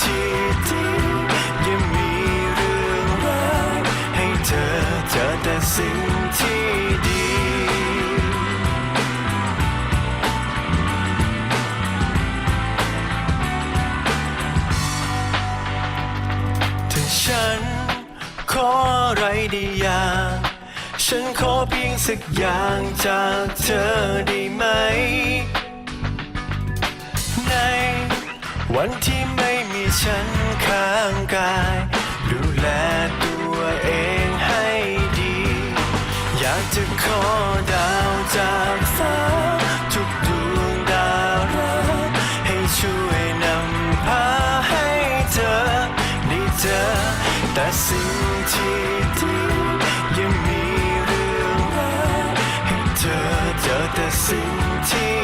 ที่ดียังมีเรื่องร้ายให้เธอเจอแต่สิ่งที่ดีถ้าฉันขออะไรได้อย่างฉันขอเพียงสักอย่างจากเธอได้ไหม ในวันที่ไม่ ฉันข้างกาย ดูแลตัวเองให้ดี อยากจะขอดาวจากฟ้าทุกดวงดาวรักให้ช่วยนำพาให้เธอได้เจอแต่สิ่งที่ดียังมีเรื่องรายให้เธอเจอแต่สิ่งที่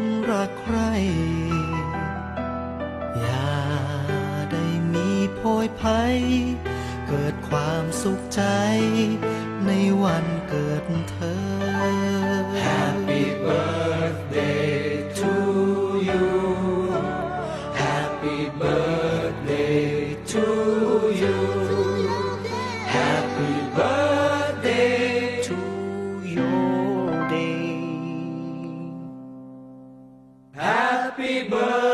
เกิดความสุขใจ ในวันเกิดเธอ Happy birthday to you Happy birthday to you Happy birthday to your day Happy birthday